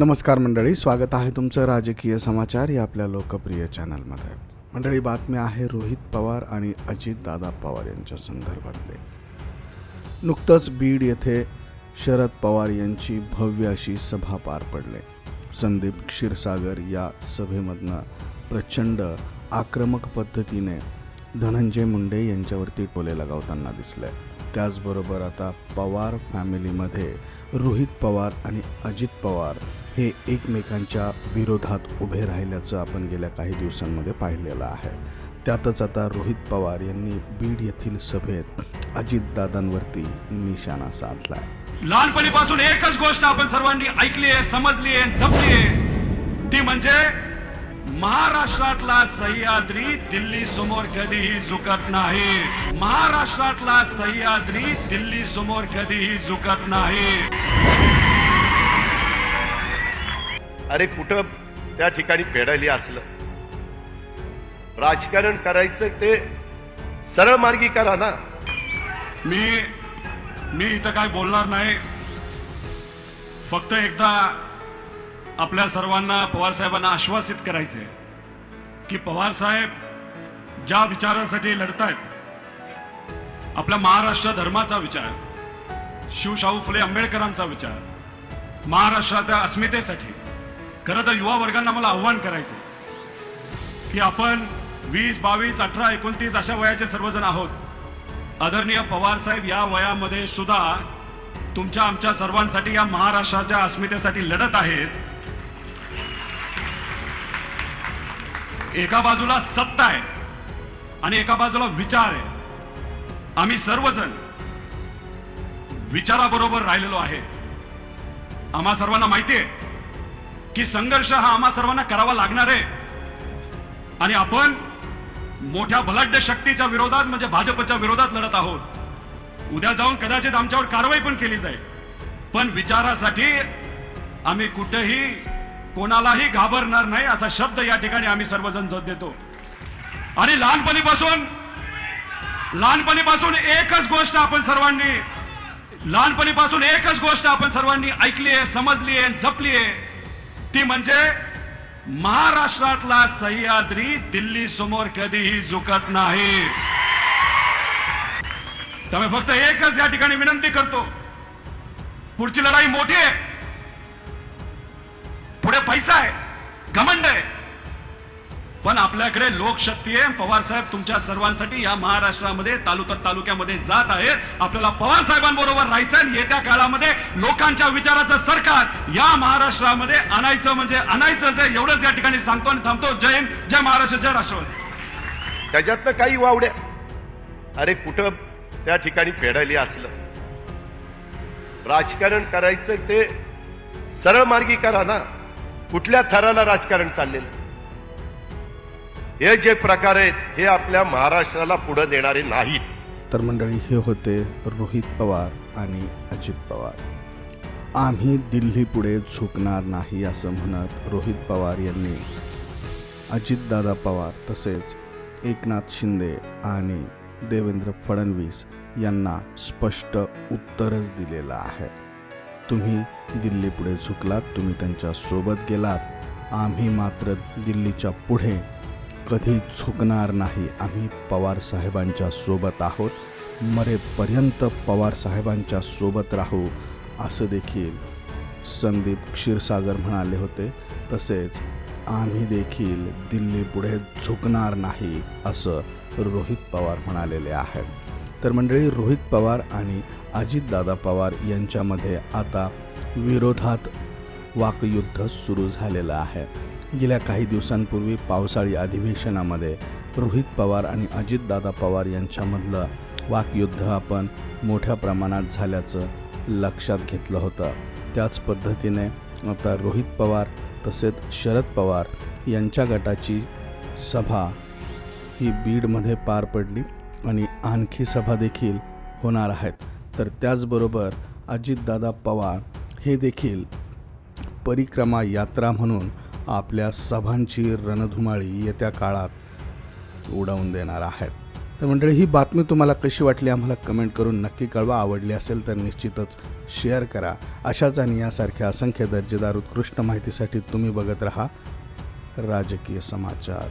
नमस्कार मंडळी स्वागत आहे तुमचं राजकीय समाचार या आपल्या लोकप्रिय चॅनलमध्ये. मंडळी बातमी आहे रोहित पवार आणि अजितदादा पवार यांच्या संदर्भातले. नुकतंच बीड येथे शरद पवार यांची भव्य अशी सभा पार पडले. संदीप क्षीरसागर या सभेमधनं प्रचंड आक्रमक पद्धतीने धनंजय मुंडे यांच्यावरती टोले लगावताना दिसले. त्याचबरोबर आता पवार फॅमिलीमध्ये रोहित पवार आणि अजित पवार हे एकमेकांच्या विरोधात उभे राहिल्याचं आपण गेल्या काही दिवसांमध्ये पाहिलेलं आहे. त्यातच आता रोहित पवार यांनी बीड येथील सभेत अजितदादांवरती निशाणा साधला लहानपणीपासून एकच गोष्ट आपण सर्वांनी ऐकली आहे समजली आहे जपली आहे. ती म्हणजे महाराष्ट्रातला सह्याद्री दिल्ली समोर कधीही झुकत नाही. महाराष्ट्रातला सह्याद्री दिल्ली समोर कधीही झुकत नाही. अरे कुठं त्या ठिकाणी फेडायली असलं? राजकारण करायचं ते सरळ मार्गी करा ना. मी मी इथं काय बोलणार नाही. फक्त एकदा आपल्या सर्वांना पवार साहेबांना आश्वासित करायचे की पवार साहेब ज्या विचारासाठी लढतायत आपल्या महाराष्ट्र धर्माचा विचार शिवशाहू फुले आंबेडकरांचा विचार महाराष्ट्राच्या अस्मितेसाठी खरं तर युवा वर्गांना मला आव्हान करायचं की आपण वीस बावीस अठरा एकोणतीस अशा वयाचे सर्वजण आहोत. आदरणीय पवार साहेब या वयामध्ये सुद्धा तुमच्या आमच्या सर्वांसाठी या महाराष्ट्राच्या अस्मितेसाठी लढत आहेत. एका बाजूला सत्ता आहे आणि एका बाजूला विचार आहे. आम्ही सर्वजण विचाराबरोबर राहिलेलो आहे. आम्हा सर्वांना माहिती आहे की संघर्ष हा आम्हा सर्वांना करावा लागणार आहे. आणि आपण मोठ्या बलाढ्य शक्तीच्या विरोधात म्हणजे भाजपच्या विरोधात लढत आहोत. उद्या जाऊन कदाचित आमच्यावर कारवाई पण केली जाईल. पण विचारासाठी आम्ही कुठेही कोणालाही घाबरणार नाही असा शब्द या ठिकाणी आम्ही सर्वजण जत देतो. आणि लहानपणीपासून लहानपणीपासून एकच गोष्ट आपण सर्वांनी लहानपणीपासून एकच गोष्ट आपण सर्वांनी ऐकली आहे समजली आहे जपली आहे. ती म्हणजे महाराष्ट्रातला सह्याद्री दिल्ली समोर कधीही झुकत नाही. त्यामुळे फक्त एकच या ठिकाणी विनंती करतो. पुढची लढाई मोठी आहे. पैसा आहे घमंड आहे. पण आपल्याकडे लोकशक्ती आहे. पवार साहेब तुमच्या सर्वांसाठी या महाराष्ट्रामध्ये तालुका तालुक्यामध्ये जात आहेत. आपल्याला पवार साहेबांबरोबर राहायचं आणि येत्या काळामध्ये लोकांच्या विचाराचं सरकार या महाराष्ट्रामध्ये आणायचं म्हणजे आणायचंच आहे. एवढंच या ठिकाणी सांगतो आणि थांबतो. जय हिंद जय महाराष्ट्र जय राष्ट्रवादी. त्याच्यातनं काही वावड्या. अरे कुठं त्या ठिकाणी फेडायली असलं? राजकारण करायचं ते सरळ मार्गी करा ना. कुठल्या थराला राजकारण चाललेलं? हे जे प्रकार आहेत हे आपल्या महाराष्ट्राला पुढे देणारे नाहीत. तर मंडळी हे होते रोहित पवार आणि अजित पवार. आम्ही दिल्लीपुढे झुकणार नाही असं म्हणत रोहित पवार यांनी अजितदादा पवार तसेच एकनाथ शिंदे आणि देवेंद्र फडणवीस यांना स्पष्ट उत्तरच दिलेलं आहे. तुम्ही दिल्लीपुढे झुकलात तुम्ही त्यांच्यासोबत गेलात. आम्ही मात्र दिल्लीच्या पुढे कधी झुकणार नाही. आम्ही पवार साहेबांच्या सोबत आहोत. मरेपर्यंत पवार साहेबांच्या सोबत राहू असं देखील संदीप क्षीरसागर म्हणाले होते. तसेच आम्ही देखील दिल्लीपुढे झुकणार नाही असं रोहित पवार म्हणालेले आहेत. तर मंडळी रोहित पवार आणि अजितदादा पवार यांच्यामध्ये आता विरोधात वाकयुद्ध सुरू झालेलं आहे. गेल्या काही दिवसांपूर्वी पावसाळी अधिवेशनामध्ये रोहित पवार आणि अजितदादा पवार यांच्यामधलं वाकयुद्ध आपण मोठ्या प्रमाणात झाल्याचं लक्षात घेतलं होतं. त्याच पद्धतीने आता रोहित पवार तसेच शरद पवार यांच्या गटाची सभा ही बीडमध्ये पार पडली आणि आणखी सभा देखील होणार आहेत. तर त्याचबरोबर अजितदादा पवार हे देखील परिक्रमा यात्रा म्हणून आपल्या सभांची रणधुमाळी येत्या काळात उडवून देणार आहेत. तर मंडळी ही बातमी तुम्हाला कशी वाटली आम्हाला कमेंट करून नक्की कळवा. आवडली असेल तर निश्चितच शेअर करा. अशाच आणि यासारख्या असंख्य दर्जेदार उत्कृष्ट माहितीसाठी तुम्ही बघत राहा राजकीय समाचार.